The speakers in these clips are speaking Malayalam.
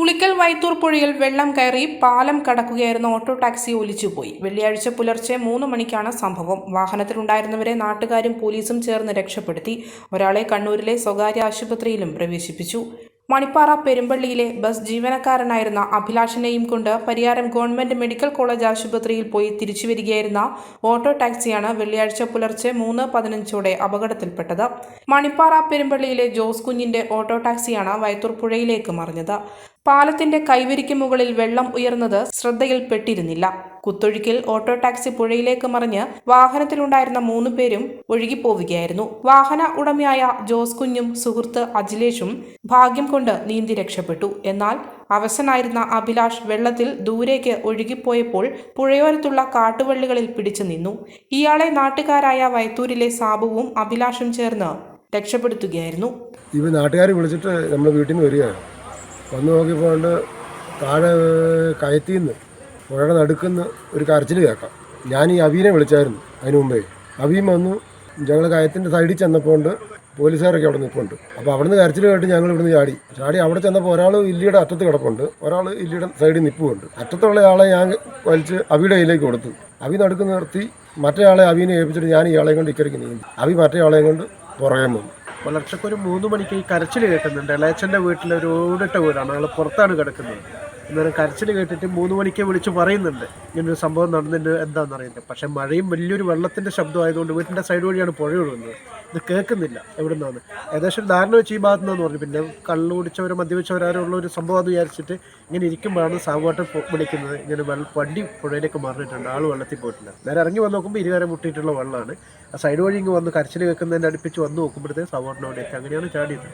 ഉളിക്കൽ വൈത്തൂർ പുഴയിൽ വെള്ളം കയറി പാലം കടക്കുകയായിരുന്ന ഓട്ടോ ടാക്സി ഒലിച്ചുപോയി. വെള്ളിയാഴ്ച പുലർച്ചെ മൂന്ന് മണിക്കാണ് സംഭവം. വാഹനത്തിലുണ്ടായിരുന്നവരെ നാട്ടുകാരും പോലീസും ചേർന്ന് രക്ഷപ്പെടുത്തി. ഒരാളെ കണ്ണൂരിലെ സ്വകാര്യ ആശുപത്രിയിലും പ്രവേശിപ്പിച്ചു. മണിപ്പാറ പെരുമ്പള്ളിയിലെ ബസ് ജീവനക്കാരനായിരുന്ന അഭിലാഷിനെയും കൊണ്ട് പരിയാരം ഗവൺമെന്റ് മെഡിക്കൽ കോളേജ് ആശുപത്രിയിൽ പോയി തിരിച്ചു വരികയായിരുന്ന ഓട്ടോ ടാക്സിയാണ് വെള്ളിയാഴ്ച പുലർച്ചെ മൂന്ന് പതിനഞ്ചോടെ അപകടത്തിൽപ്പെട്ടത്. മണിപ്പാറ പെരുമ്പള്ളിയിലെ ജോസ് കുഞ്ഞിന്റെ ഓട്ടോ ടാക്സിയാണ് വൈത്തൂർ പുഴയിലേക്ക് മറിഞ്ഞത്. പാലത്തിന്റെ കൈവരിക്ക് മുകളിൽ വെള്ളം ഉയർന്നത് ശ്രദ്ധയിൽപ്പെട്ടിരുന്നില്ല. കുത്തൊഴുക്കിൽ ഓട്ടോ ടാക്സി പുഴയിലേക്ക് മറിഞ്ഞ് വാഹനത്തിലുണ്ടായിരുന്ന മൂന്ന് പേരും ഒഴുകിപ്പോവുകയായിരുന്നു. വാഹന ഉടമയായ ജോസ് കുഞ്ഞും സുഹൃത്ത് അജിലേഷും ഭാഗ്യം കൊണ്ട് നീന്തി രക്ഷപ്പെട്ടു. എന്നാൽ അവശനായിരുന്ന അഭിലാഷ് വെള്ളത്തിൽ ദൂരേക്ക് ഒഴുകിപ്പോയപ്പോൾ പുഴയോരത്തുള്ള കാട്ടുവള്ളികളിൽ പിടിച്ചു നിന്നു. ഇയാളെ നാട്ടുകാരായ വയത്തൂരിലെ സാബുവും അഭിലാഷും ചേർന്ന് രക്ഷപ്പെടുത്തുകയായിരുന്നു. ഇവ നാട്ടുകാരെ വിളിച്ചിട്ട് നമ്മുടെ വീട്ടിൽ നിന്ന് വരികയാണ്. വന്ന് നോക്കിപ്പോണ്ട് താഴെ കയറ്റിന്ന് പുഴയുടെ നടുക്കുന്ന് ഒരു കരച്ചിൽ കേൾക്കാം. ഞാൻ ഈ അവീനെ വിളിച്ചായിരുന്നു അതിന് മുമ്പേ. അവീം വന്നു ഞങ്ങൾ കയത്തിന്റെ സൈഡിൽ ചെന്നപ്പോൾ പോലീസുകാരൊക്കെ അവിടെ നിൽപ്പുണ്ട് അപ്പോൾ അവിടുന്ന് കരച്ചിൽ കേട്ട് ഞങ്ങൾ ഇവിടുന്ന് ചാടി. ചാടി അവിടെ ചെന്നപ്പോൾ ഒരാൾ ഇല്ലിയുടെ അറ്റത്ത് കിടപ്പുണ്ട്. ഒരാൾ ഇല്ലിയുടെ സൈഡിൽ നിൽപ്പുണ്ട് അറ്റത്തുള്ള ആളെ ഞാൻ വലിച്ച് അവിയുടെ കയ്യിലേക്ക് കൊടുത്തു. അവി നടുക്ക് നിർത്തി മറ്റേ ആളെ അവീനെ ഏൽപ്പിച്ചിട്ട് ഞാൻ ഈ ഇയാളെയും കൊണ്ട് ഇക്കരയ്ക്ക് നീങ്ങി അവി മറ്റേ ആളെയും കൊണ്ട് പുറകെ പുലർച്ചയ്ക്ക് ഒരു മൂന്ന് മണിക്ക് ഈ കരച്ചിൽ കേൾക്കുന്നുണ്ട്. ഇളയച്ചന്റെ വീട്ടിൽ ഒരു ഓടിട്ട വീടാണ്. ഞങ്ങൾ പുറത്താണ് കിടക്കുന്നത്. അന്നേരം കരച്ചിൽ കേട്ടിട്ട് മൂന്ന് മണിക്ക് വിളിച്ച് പറയുന്നുണ്ട്. ഇങ്ങനൊരു സംഭവം നടന്നിട്ട് എന്താണെന്ന് അറിയില്ല പക്ഷേ മഴയും വലിയൊരു വെള്ളത്തിന്റെ ശബ്ദം ആയതുകൊണ്ട് വീട്ടിന്റെ സൈഡ് വഴിയാണ് പുഴ ഒഴുകുന്നത്. ഇത് കേൾക്കുന്നില്ല. എവിടെ നിന്നാണ് ഏകദേശം ഒരു ധാരണ വെച്ച് ഈ ഭാഗത്ത് നിന്നാന്ന് പറഞ്ഞു. പിന്നെ കള്ളു കുടിച്ചവരോ മദ്യപിച്ചവരാരോ ഉള്ള ഒരു സംഭവം എന്ന് വിചാരിച്ചിട്ട് ഇങ്ങനെ ഇരിക്കുമ്പോഴാണ് സാവുവാട്ടം വിളിക്കുന്നത്. ഇങ്ങനെ വെള്ളം വണ്ടി പുഴയിലേക്ക് മാറിയിട്ടുണ്ട്. ആൾ വെള്ളത്തിൽ പോയിട്ടില്ല. നേരെ ഇറങ്ങി വന്ന് നോക്കുമ്പോൾ ഇരുവരെ മുട്ടിയിട്ടുള്ള വെള്ളമാണ്. ആ സൈഡ് വഴി ഇങ്ങ് വന്ന് കരച്ചിൽ കേൾക്കുന്നതിന്റെ അടുപ്പിച്ച് വന്ന് നോക്കുമ്പോഴത്തേക്ക് അവിടെയൊക്കെ അങ്ങനെയാണ് ചാടിയത്?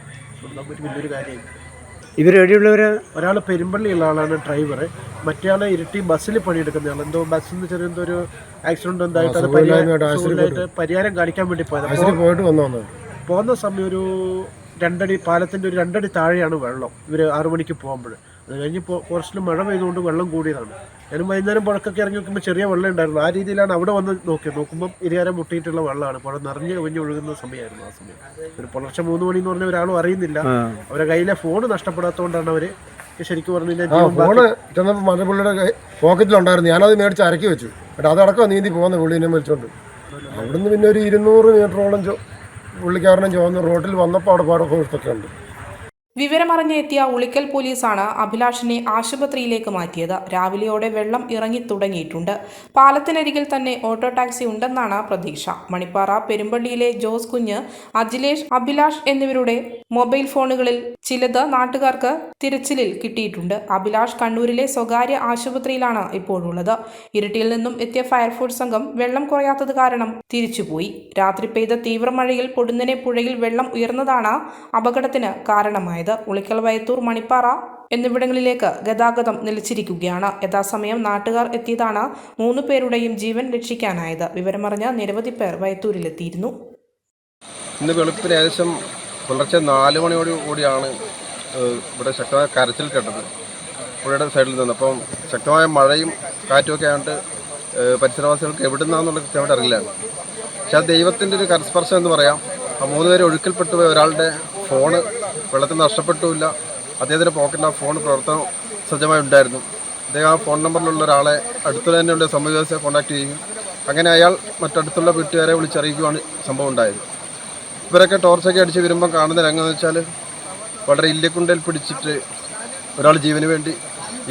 നമുക്ക് വലിയൊരു കാര്യമായി ഇവരെവിടെയുള്ളവർ ഒരാൾ പെരുമ്പള്ളിയുള്ള ആളാണ് ഡ്രൈവർ മറ്റേ ആളെ ഇരട്ടി ബസ്സിൽ പണിയെടുക്കുന്ന ആൾ എന്തോ ബസ്സിൽ നിന്ന് ചെറിയ എന്തോ ഒരു ആക്സിഡന്റ് എന്തായിട്ട് അത് സുഖമില്ലായ്മയായിട്ട് പരിഹാരം കാണിക്കാൻ വേണ്ടി പോയത്. പോയിട്ട് വന്നു പോകുന്ന സമയം ഒരു രണ്ടടി പാലത്തിന്റെ ഒരു രണ്ടടി താഴെയാണ് വെള്ളം. ഇവർ ആറു മണിക്ക് പോകുമ്പോൾ അത് കഴിഞ്ഞ് ഫോറസ്റ്റിൽ മഴ പെയ്തുകൊണ്ട് വെള്ളം കൂടിയതാണ്. ഞാനും വൈകുന്നേരം പുഴക്കൊക്കെ ഇറങ്ങി നോക്കുമ്പോൾ ചെറിയ വെള്ളം ഉണ്ടായിരുന്നു. ആ രീതിയിലാണ് അവിടെ വന്ന് നോക്കിയത്. നോക്കുമ്പോൾ ഇരുകാരം മുട്ടിയിട്ടുള്ള വെള്ളമാണ്. പുഴ നിറഞ്ഞ് ഒഴിഞ്ഞ് ഒഴുകുന്ന സമയമായിരുന്നു ആ സമയം. ഒരു പുലർച്ചെ മൂന്ന് മണി എന്ന് പറഞ്ഞ ഒരാളും അറിയുന്നില്ല. അവരെ കയ്യിലെ ഫോൺ നഷ്ടപ്പെടാത്തതുകൊണ്ടാണ് അവർ ശരിക്കും പറഞ്ഞു കഴിഞ്ഞാൽ ഫോണ് ചെന്നപ്പോൾ മറ്റേ പോക്കറ്റിലുണ്ടായിരുന്നു ഞാനത് മേടിച്ച് അരക്കി വെച്ചു. എന്നിട്ട് അതടക്കം നീന്തി പോകുന്ന പുള്ളിനെ വിളിച്ചോണ്ട്. അവിടുന്ന് പിന്നെ ഒരു ഇരുന്നൂറ് മീറ്ററോളം ചോ പുള്ളിക്കാരനും ചുവന്ന് റോഡിൽ വന്നപ്പോൾ അവിടെ പാടൊക്കെ ഫോഴ്സൊക്കെ ഉണ്ട്. വിവരമറിഞ്ഞ് എത്തിയ ഉളിക്കൽ പോലീസാണ് അഭിലാഷിനെ ആശുപത്രിയിലേക്ക് മാറ്റിയത്. രാവിലെയോടെ വെള്ളം ഇറങ്ങി തുടങ്ങിയിട്ടുണ്ട്. പാലത്തിനരികിൽ തന്നെ ഓട്ടോ ടാക്സി ഉണ്ടെന്നാണ് പ്രതീക്ഷ. മണിപ്പാറ പെരുമ്പള്ളിയിലെ ജോസ് കുഞ്ഞ് അജിലേഷ് അഭിലാഷ് എന്നിവരുടെ മൊബൈൽ ഫോണുകളിൽ ചിലത് നാട്ടുകാർക്ക് തിരച്ചിലിൽ കിട്ടിയിട്ടുണ്ട്. അഭിലാഷ് കണ്ണൂരിലെ സ്വകാര്യ ആശുപത്രിയിലാണ് ഇപ്പോഴുള്ളത്. ഇരിട്ടിയിൽ നിന്നും എത്തിയ ഫയർഫോഴ്സ് സംഘം വെള്ളം കുറയാത്തത് കാരണം തിരിച്ചുപോയി. രാത്രി പെയ്ത തീവ്രമഴയിൽ പൊടുന്നനെ പുഴയിൽ വെള്ളം ഉയർന്നതാണ് അപകടത്തിന് കാരണമായത്. ഉളിക്കൽ വയത്തൂർ മണിപ്പാറ എന്നിവിടങ്ങളിലേക്ക് ഗതാഗതം നിലച്ചിരിക്കുകയാണ്. യഥാസമയം നാട്ടുകാർ എത്തിയതാണ് മൂന്ന് പേരുടെയും ജീവൻ രക്ഷിക്കാനായത്. വിവരമറിഞ്ഞ നിരവധി പേർ വയത്തൂരിലെത്തിയിരുന്നു. ഇന്ന് വെളുപ്പിന് ഏകദേശം പുലർച്ചെ നാല് മണിയോട് കൂടിയാണ് ഇവിടെ ശക്തമായ കരച്ചിൽ കേട്ടത്. പുഴയുടെ സൈഡിൽ നിന്ന്. അപ്പം ശക്തമായ മഴയും കാറ്റുമൊക്കെ ഏഹ്, പരിസരവാസികൾക്ക് എവിടെ നിന്നാന്നുള്ള കൃത്യമായിട്ട് അറിയില്ല. പക്ഷെ ആ ദൈവത്തിന്റെ ഒരു കരസ്പർശം എന്ന് പറയാം. ആ മൂന്ന് പേര് ഒഴുക്കിൽപ്പെട്ടു പോയ ഒരാളുടെ ഫോണ് വെള്ളത്തിൽ നഷ്ടപ്പെട്ടുമില്ല. അദ്ദേഹത്തിന്റെ പോക്കറ്റിൽ ആ ഫോൺ പ്രവർത്തനം സജ്ജമായി ഉണ്ടായിരുന്നു അദ്ദേഹം ആ ഫോൺ നമ്പറിലുള്ള ഒരാളെ അടുത്ത് തന്നെയുള്ള സംവിധാനത്തെ കോൺടാക്ട് ചെയ്യും അങ്ങനെ അയാൾ മറ്റടുത്തുള്ള വീട്ടുകാരെ വിളിച്ചറിയിക്കുവാണ് സംഭവം ഉണ്ടായത്. ഇവരൊക്കെ ടോർച്ചൊക്കെ അടിച്ച് വരുമ്പോൾ കാണുന്ന രംഗം എന്ന് വെച്ചാൽ വളരെ ഇല്ലക്കുണ്ടയിൽ പിടിച്ചിട്ട് ഒരാൾ ജീവന് വേണ്ടി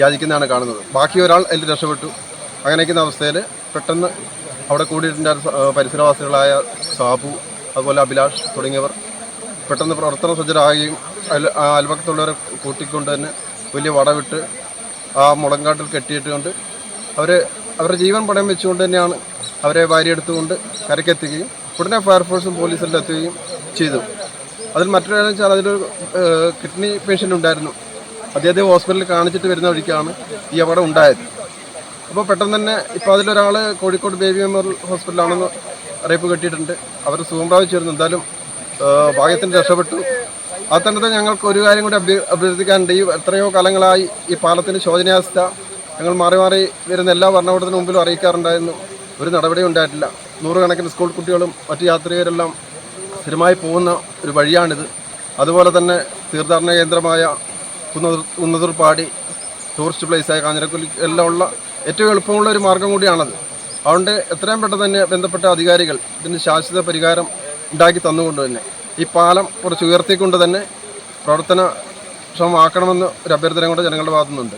യാചിക്കുന്നതാണ് കാണുന്നത്. ബാക്കി ഒരാൾ അതിൽ രക്ഷപ്പെട്ടു. അങ്ങനെ നിൽക്കുന്ന അവസ്ഥയിൽ പെട്ടെന്ന് അവിടെ കൂടിയിട്ടുണ്ടായിരുന്ന പരിസരവാസികളായ സാബു അതുപോലെ അഭിലാഷ് തുടങ്ങിയവർ പെട്ടെന്ന് പ്രവർത്തന സജ്ജരാകുകയും അയൽ അയൽപക്കത്തുള്ളവരെ കൂട്ടിക്കൊണ്ട് തന്നെ വലിയ വടവിട്ട് ആ മുളങ്കാട്ടിൽ കെട്ടിയിട്ട് കൊണ്ട് അവർ അവരുടെ ജീവൻ പണയം വെച്ചുകൊണ്ട് തന്നെയാണ് അവരെ വാരിയെടുത്തുകൊണ്ട് കരക്കെത്തുകയും ഉടനെ ഫയർഫോഴ്സും പോലീസെല്ലാം എത്തുകയും ചെയ്തു. അതിൽ മറ്റൊരു കാര്യം വെച്ചാൽ അതിലൊരു കിഡ്നി പേഷ്യന്റ് ഉണ്ടായിരുന്നു. അദ്ദേഹത്തെ ഹോസ്പിറ്റലിൽ കാണിച്ചിട്ട് വരുന്ന വഴിക്കാണ് ഈ അപകടം ഉണ്ടായത്. അപ്പോൾ പെട്ടെന്ന് തന്നെ ഇപ്പോൾ അതിലൊരാൾ കോഴിക്കോട് ബേബി മെമ്മോറിയൽ ഹോസ്പിറ്റലാണെന്ന് അറിയിപ്പ് കിട്ടിയിട്ടുണ്ട്. അവർ സുഖം പ്രാപിച്ചിരുന്നു എന്തായാലും ഭാഗ്യത്തിന് രക്ഷപ്പെട്ടു. ആ തന്നെ ഞങ്ങൾക്ക് ഒരു കാര്യം കൂടി അഭ്യ അഭ്യർത്ഥിക്കാനുണ്ട്. ഈ എത്രയോ കാലങ്ങളായി ഈ പാലത്തിന്റെ ശോചനീയാവസ്ഥ ഞങ്ങൾ മാറി മാറി വരുന്ന എല്ലാ ഭരണകൂടത്തിന് മുമ്പിലും അറിയിക്കാറുണ്ടായിരുന്നു. ഒരു നടപടിയും ഉണ്ടായിട്ടില്ല. നൂറുകണക്കിന് സ്കൂൾ കുട്ടികളും മറ്റു യാത്രികരെല്ലാം സ്ഥിരമായി പോകുന്ന ഒരു വഴിയാണിത്. അതുപോലെ തന്നെ തീർത്ഥാടന കേന്ദ്രമായ കുന്നതൂർ കുന്നതൂർ പാടി ടൂറിസ്റ്റ് പ്ലേസായ കാഞ്ഞിരക്കുലി എല്ലാം ഉള്ള ഏറ്റവും എളുപ്പമുള്ള ഒരു മാർഗം കൂടിയാണത്. അതുകൊണ്ട് എത്രയും പെട്ടെന്ന് തന്നെ ബന്ധപ്പെട്ട അധികാരികൾ ഇതിന് ശാശ്വത പരിഹാരം ഉണ്ടാക്കി തന്നുകൊണ്ട് തന്നെ ഈ പാലം കുറച്ച് ഉയർത്തിക്കൊണ്ട് തന്നെ പ്രവർത്തനക്ഷമമാക്കണമെന്ന് ഒരു അഭ്യർത്ഥന കൂടെ ജനങ്ങളുടെ ഭാഗത്തുനിന്നുണ്ട്.